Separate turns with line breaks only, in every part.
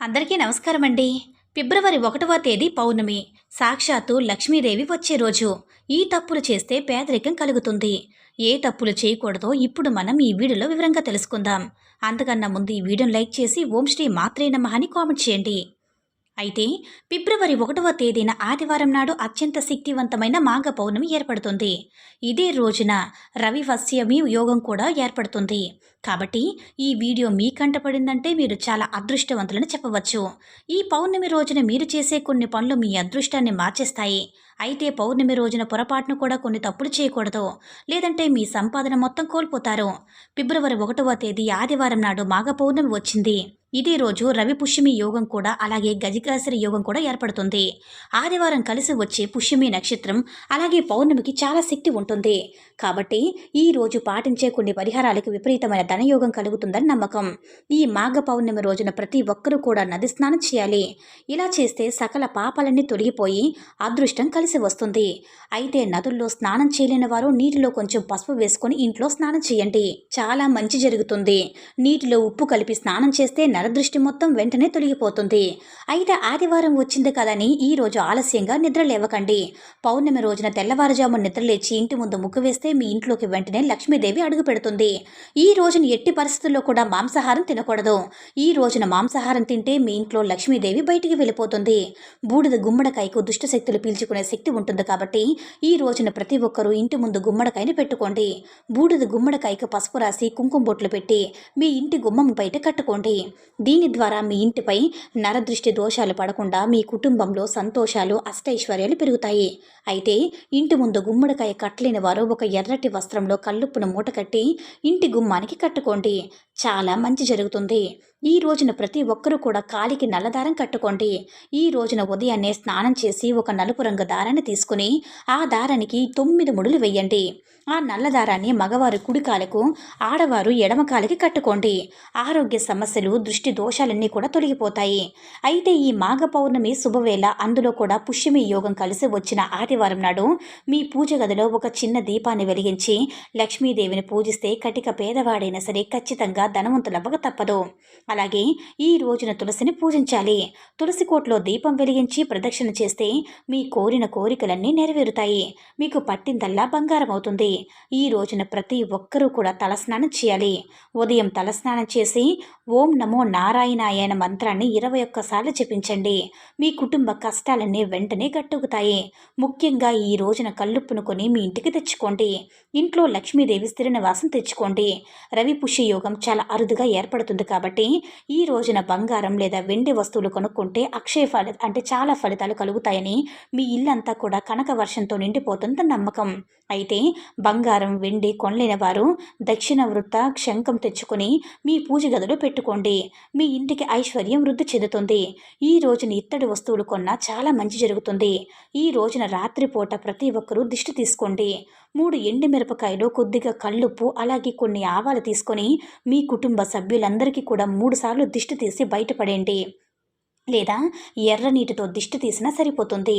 అందరికీ నమస్కారం అండి ఫిబ్రవరి ఒకటవ తేదీ పౌర్ణమి. సాక్షాత్తు లక్ష్మీదేవి వచ్చే రోజు. ఈ తప్పులు చేస్తే పేదరికం కలుగుతుంది. ఏ తప్పులు చేయకూడదో ఇప్పుడు మనం ఈ వీడియోలో వివరంగా తెలుసుకుందాం. అంతకన్నా ముందు ఈ వీడియోని లైక్ చేసి ఓం శ్రీ మాత్రే నమః అని కామెంట్ చేయండి. అయితే ఫిబ్రవరి ఒకటవ తేదీన ఆదివారం నాడు అత్యంత శక్తివంతమైన మాఘ పౌర్ణమి ఏర్పడుతుంది. ఇదే రోజున రవి వస్యమి యోగం కూడా ఏర్పడుతుంది. కాబట్టి ఈ వీడియో మీ కంటపడిందంటే మీరు చాలా అదృష్టవంతులని చెప్పవచ్చు. ఈ పౌర్ణమి రోజున మీరు చేసే కొన్ని పనులు మీ అదృష్టాన్ని మార్చేస్తాయి. అయితే పౌర్ణమి రోజున పొరపాటును కూడా కొన్ని తప్పులు చేయకూడదు. లేదంటే మీ సంపాదన మొత్తం కోల్పోతారు. ఫిబ్రవరి ఒకటవ తేదీ ఆదివారం నాడు మాఘ పౌర్ణమి వచ్చింది. ఇదే రోజు రవి పుష్యమి యోగం కూడా అలాగే గజకాసరి యోగం కూడా ఏర్పడుతుంది. ఆదివారం కలిసి వచ్చే పుష్యమి నక్షత్రం అలాగే పౌర్ణమికి చాలా శక్తి ఉంటుంది. కాబట్టి ఈ రోజు పాటించే కొన్ని పరిహారాలకు విపరీతమైన ధనయోగం కలుగుతుందని నమ్మకం. ఈ మాఘ పౌర్ణమి రోజున ప్రతి ఒక్కరూ కూడా నది స్నానం చేయాలి. ఇలా చేస్తే సకల పాపాలన్నీ తొలగిపోయి అదృష్టం కలిసి వస్తుంది. అయితే నదుల్లో స్నానం చేయలేని వారు నీటిలో కొంచెం పసుపు వేసుకొని ఇంట్లో స్నానం చేయండి. చాలా మంచి జరుగుతుంది. నీటిలో ఉప్పు కలిపి స్నానం చేస్తే నరదృష్టి మొత్తం వెంటనే తొలగిపోతుంది. అయితే ఆదివారం వచ్చింది కదని ఈ రోజు ఆలస్యంగా నిద్ర లేవకండి. పౌర్ణమి రోజున తెల్లవారుజాము నిద్రలేచి ఇంటి ముందు ముగ్గు వేస్తే మీ ఇంట్లోకి వెంటనే లక్ష్మీదేవి అడుగు పెడుతుంది. ఈ రోజున ఎట్టి పరిస్థితుల్లో కూడా మాంసాహారం తినకూడదు. ఈ రోజున మాంసాహారం తింటే మీ ఇంట్లో లక్ష్మీదేవి బయటికి వెళ్ళిపోతుంది. బూడిద గుమ్మడికాయకు దుష్టశక్తులు పీల్చుకునే శక్తి ఉంటుంది కాబట్టి ఈ రోజున ప్రతి ఒక్కరూ ఇంటి ముందు గుమ్మడికాయని పెట్టుకోండి. బూడిద గుమ్మడికాయకు పసుపు రాసి కుంకుమ బొట్లు పెట్టి మీ ఇంటి గుమ్మం బయట కట్టుకోండి. దీని ద్వారా మీ ఇంటిపై నరదృష్టి దోషాలు పడకుండా మీ కుటుంబంలో సంతోషాలు అష్టైశ్వర్యాలు పెరుగుతాయి. అయితే ఇంటి ముందు గుమ్మడికాయ కట్టలేని వారు ఒక ఎర్రటి వస్త్రంలో కల్లుప్పును మూటకట్టి ఇంటి గుమ్మానికి కట్టుకోండి. చాలా మంచి జరుగుతుంది. ఈ రోజున ప్రతి ఒక్కరూ కూడా కాలికి నల్లదారం కట్టుకోండి. ఈ రోజున ఉదయాన్నే స్నానం చేసి ఒక నలుపు రంగు దారాన్ని తీసుకుని ఆ దారానికి తొమ్మిది ముడులు వెయ్యండి. ఆ నల్ల దారాన్ని మగవారు కుడి కాలకు ఆడవారు ఎడమ కాలికి కట్టుకోండి. ఆరోగ్య సమస్యలు దృష్టి దోషాలన్నీ కూడా తొలగిపోతాయి. అయితే ఈ మాఘ పౌర్ణమి శుభవేళ అందులో కూడా పుష్యమి యోగం కలిసి వచ్చిన ఆదివారం నాడు మీ పూజ గదిలో ఒక చిన్న దీపాన్ని వెలిగించి లక్ష్మీదేవిని పూజిస్తే కటిక పేదవాడైనా సరే ఖచ్చితంగా ధనవంతులవ్వక తప్పదు. అలాగే ఈ రోజున తులసిని పూజించాలి. తులసి కోట్లో దీపం వెలిగించి ప్రదక్షిణ చేస్తే మీ కోరిన కోరికలన్నీ నెరవేరుతాయి. మీకు పట్టిందల్లా బంగారం అవుతుంది. ఈ రోజున ప్రతి ఒక్కరూ కూడా తలస్నానం చేయాలి. ఉదయం తలస్నానం చేసి ఓం నమో నారాయణాయ మంత్రాన్ని ఇరవై ఒక్కసార్లు జపించండి. మీ కుటుంబ కష్టాలన్నీ వెంటనే గట్టుకుతాయి. ముఖ్యంగా ఈ రోజున కళ్ళుప్పును కొని మీ ఇంటికి తెచ్చుకోండి. ఇంట్లో లక్ష్మీదేవి స్థిరనివాసం తెచ్చుకోండి. రవి పుష్య యోగం చాలా అరుదుగా ఏర్పడుతుంది కాబట్టి ఈ రోజున బంగారం లేదా వెండి వస్తువులు కొనుక్కుంటే అక్షయ ఫలి అంటే చాలా ఫలితాలు కలుగుతాయని మీ ఇల్లంతా కూడా కనక వర్షంతో నిండిపోతుందని నమ్మకం. అయితే బంగారం వెండి కొనలేని వారు దక్షిణ వృత్త శంఖం తెచ్చుకొని మీ పూజ గదిలో పెట్టుకోండి. మీ ఇంటికి ఐశ్వర్యం వృద్ధి చెందుతుంది. ఈ రోజున ఇత్తడి వస్తువులు కొన్నా చాలా మంచి జరుగుతుంది. ఈ రోజున రాత్రిపూట ప్రతి ఒక్కరూ దిష్టి తీసుకోండి. మూడు ఎండి మిరపకాయలు కొద్దిగా కళ్ళుప్పు అలాగే కొన్ని ఆవాలు తీసుకొని మీ కుటుంబ సభ్యులందరికీ కూడా మూడు సార్లు దిష్టి తీసి బయటపడేయండి లేదా ఎర్ర నీటితో దిష్టి తీసినా సరిపోతుంది.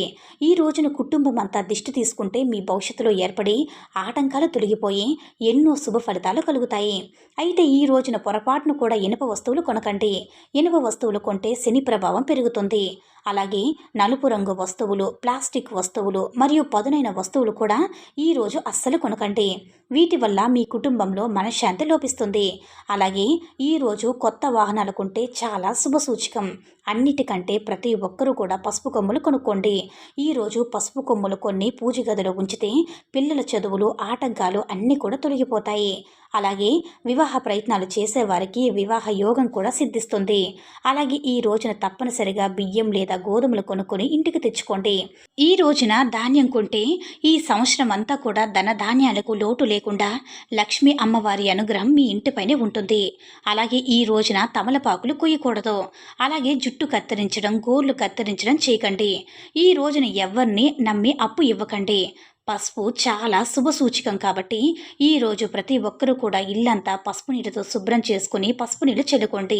ఈ రోజున కుటుంబం అంతా దిష్టి తీసుకుంటే మీ భవిష్యత్తులో ఏర్పడి ఆటంకాలు తొలగిపోయి ఎన్నో శుభ ఫలితాలు కలుగుతాయి. అయితే ఈ రోజున పొరపాటును కూడా ఇనుప వస్తువులు కొనకండి. ఇనుప వస్తువులు కొంటే శని ప్రభావం పెరుగుతుంది. అలాగే నలుపు రంగు వస్తువులు ప్లాస్టిక్ వస్తువులు మరియు పదునైన వస్తువులు కూడా ఈరోజు అస్సలు కొనకండి. వీటి వల్ల మీ కుటుంబంలో మనశ్శాంతి లోపిస్తుంది. అలాగే ఈరోజు కొత్త వాహనాలు కొంటే చాలా శుభసూచకం అన్నిటికంటే ప్రతి ఒక్కరూ కూడా పసుపు కొమ్ములు కొనుక్కోండి. ఈరోజు పసుపు కొమ్ములు కొన్ని పూజ గదిలో ఉంచితే పిల్లల చదువులు ఆటంకాలు అన్నీ కూడా తొలగిపోతాయి. అలాగే వివాహ ప్రయత్నాలు చేసేవారికి వివాహ యోగం కూడా సిద్ధిస్తుంది. అలాగే ఈ రోజున తప్పనిసరిగా బియ్యం లేదా గోధుమలు కొనుక్కొని ఇంటికి తెచ్చుకోండి. ఈ రోజున ధాన్యం కొంటే ఈ సంవత్సరం అంతా కూడా ధన ధాన్యాలకు లోటు లేకుండా లక్ష్మీ అమ్మవారి అనుగ్రహం మీ ఇంటిపైనే ఉంటుంది. అలాగే ఈ రోజున తమలపాకులు కొయ్యకూడదు. అలాగే జుట్టు కత్తిరించడం గోర్లు కత్తిరించడం చేయకండి. ఈ రోజున ఎవరిని నమ్మి అప్పు ఇవ్వకండి. పసుపు చాలా శుభసూచికం కాబట్టి ఈ రోజు ప్రతి ఒక్కరూ కూడా ఇల్లంతా పసుపు నీటితో శుభ్రం చేసుకుని పసుపు నీళ్ళు చల్లుకోండి.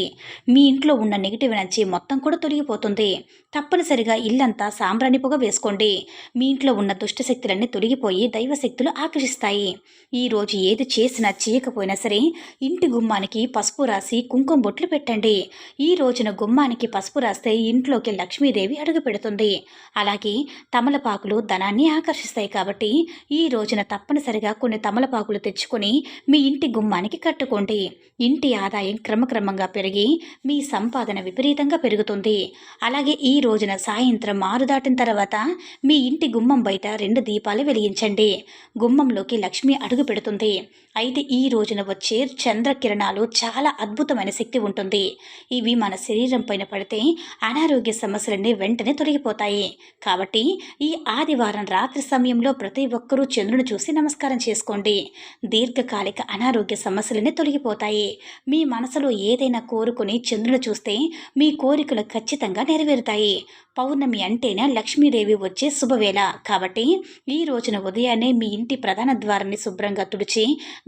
మీ ఇంట్లో ఉన్న నెగిటివ్ ఎనర్జీ మొత్తం కూడా తొలగిపోతుంది. తప్పనిసరిగా ఇల్లంతా సాంబ్రాణి పొగ వేసుకోండి. మీ ఇంట్లో ఉన్న దుష్ట శక్తులన్నీ తొలగిపోయి దైవశక్తులు ఆకర్షిస్తాయి. ఈ రోజు ఏది చేసినా చేయకపోయినా సరే ఇంటి గుమ్మానికి పసుపు రాసి కుంకుమ బొట్లు పెట్టండి. ఈ రోజున గుమ్మానికి పసుపు రాస్తే ఇంట్లోకి లక్ష్మీదేవి అడుగు పెడుతుంది. అలాగే తమలపాకులు ధనాన్ని ఆకర్షిస్తాయి కాబట్టి ఈ రోజున తప్పనిసరిగా కొన్ని తమలపాకులు తెచ్చుకొని మీ ఇంటి గుమ్మానికి కట్టుకోండి. ఇంటి ఆదాయం క్రమక్రమంగా పెరిగి మీ సంపాదన విపరీతంగా పెరుగుతుంది. అలాగే ఈ రోజున సాయంత్రం ఆరు దాటిన తర్వాత మీ ఇంటి గుమ్మం బయట రెండు దీపాలు వెలిగించండి. గుమ్మంలోకి లక్ష్మి అడుగు పెడుతుంది. అయితే ఈ రోజున వచ్చే చంద్రకిరణాలు చాలా అద్భుతమైన శక్తి ఉంటుంది. ఇవి మన శరీరం పైన పడితే అనారోగ్య సమస్యలన్నీ వెంటనే తొలగిపోతాయి. కాబట్టి ఈ ఆదివారం రాత్రి సమయంలో ప్రతి ఒక్కరూ చంద్రుని చూసి నమస్కారం చేసుకోండి. దీర్ఘకాలిక అనారోగ్య సమస్యలన్నీ తొలగిపోతాయి. మీ మనసులో ఏదైనా కోరుకుని చంద్రుని చూస్తే మీ కోరికలు ఖచ్చితంగా నెరవేరుతాయి. పౌర్ణమి అంటేనే లక్ష్మీదేవి వచ్చే శుభవేళ. కాబట్టి ఈ రోజున ఉదయాన్నే మీ ఇంటి ప్రధాన ద్వారాన్ని శుభ్రంగా తుడిచి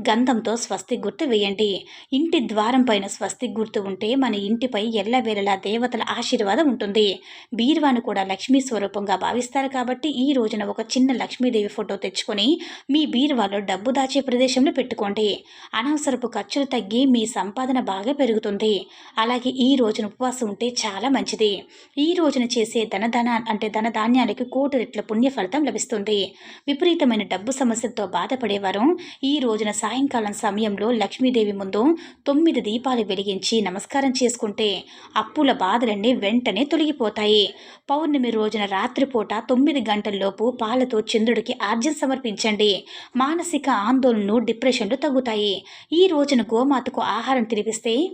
గంధంతో స్వస్తి గుర్తు వేయండి. ఇంటి ద్వారం పైన స్వస్తి గుర్తు ఉంటే మన ఇంటిపై ఎల్లవేళలా దేవతల ఆశీర్వాదం ఉంటుంది. బీర్వాను కూడా లక్ష్మీ స్వరూపంగా భావిస్తారు కాబట్టి ఈ రోజున ఒక చిన్న లక్ష్మీదేవి ఫోటో తెచ్చుకొని మీ బీరువాలో డబ్బు దాచే ప్రదేశంలో పెట్టుకోండి. అనవసరపు ఖర్చులు తగ్గి మీ సంపాదన బాగా పెరుగుతుంది. అలాగే ఈ రోజున ఉపవాసం ఉంటే చాలా మంచిది. ఈ రోజున చేసే ధనధన అంటే ధనధాన్యాలకి కోటి రెట్ల పుణ్య ఫలితం లభిస్తుంది. విపరీతమైన డబ్బు సమస్యలతో బాధపడేవారు. ఈ రోజున సాయంకాలం సమయంలో లక్ష్మీదేవి ముందు తొమ్మిది దీపాలు వెలిగించి నమస్కారం చేసుకుంటే అప్పుల బాధలన్నీ వెంటనే తొలగిపోతాయి. పౌర్ణమి రోజున రాత్రిపూట తొమ్మిది గంటల్లోపు పాలతో చంద్రుడికి ఆర్జం సమర్పించండి. మానసిక ఆందోళనలు డిప్రెషన్లు తగ్గుతాయి. ఈ రోజున గోమాతకు ఆహారం తినిపిస్తే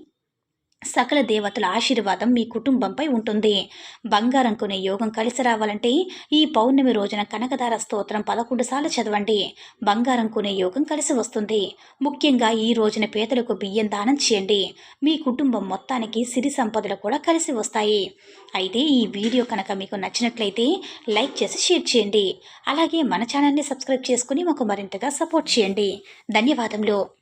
సకల దేవతల ఆశీర్వాదం మీ కుటుంబంపై ఉంటుంది. బంగారం కొనే యోగం కలిసి రావాలంటే ఈ పౌర్ణమి రోజున కనకదార స్తోత్రం పదకొండు సార్లు చదవండి. బంగారం కొనే యోగం కలిసి వస్తుంది. ముఖ్యంగా ఈ రోజున పేదలకు బియ్యం దానం చేయండి. మీ కుటుంబం మొత్తానికి సిరి సంపదలు కూడా కలిసి వస్తాయి. అయితే ఈ వీడియో కనుక మీకు నచ్చినట్లయితే లైక్ చేసి షేర్ చేయండి. అలాగే మన ఛానల్ని సబ్స్క్రైబ్ చేసుకుని మాకు మరింతగా సపోర్ట్ చేయండి. ధన్యవాదములు.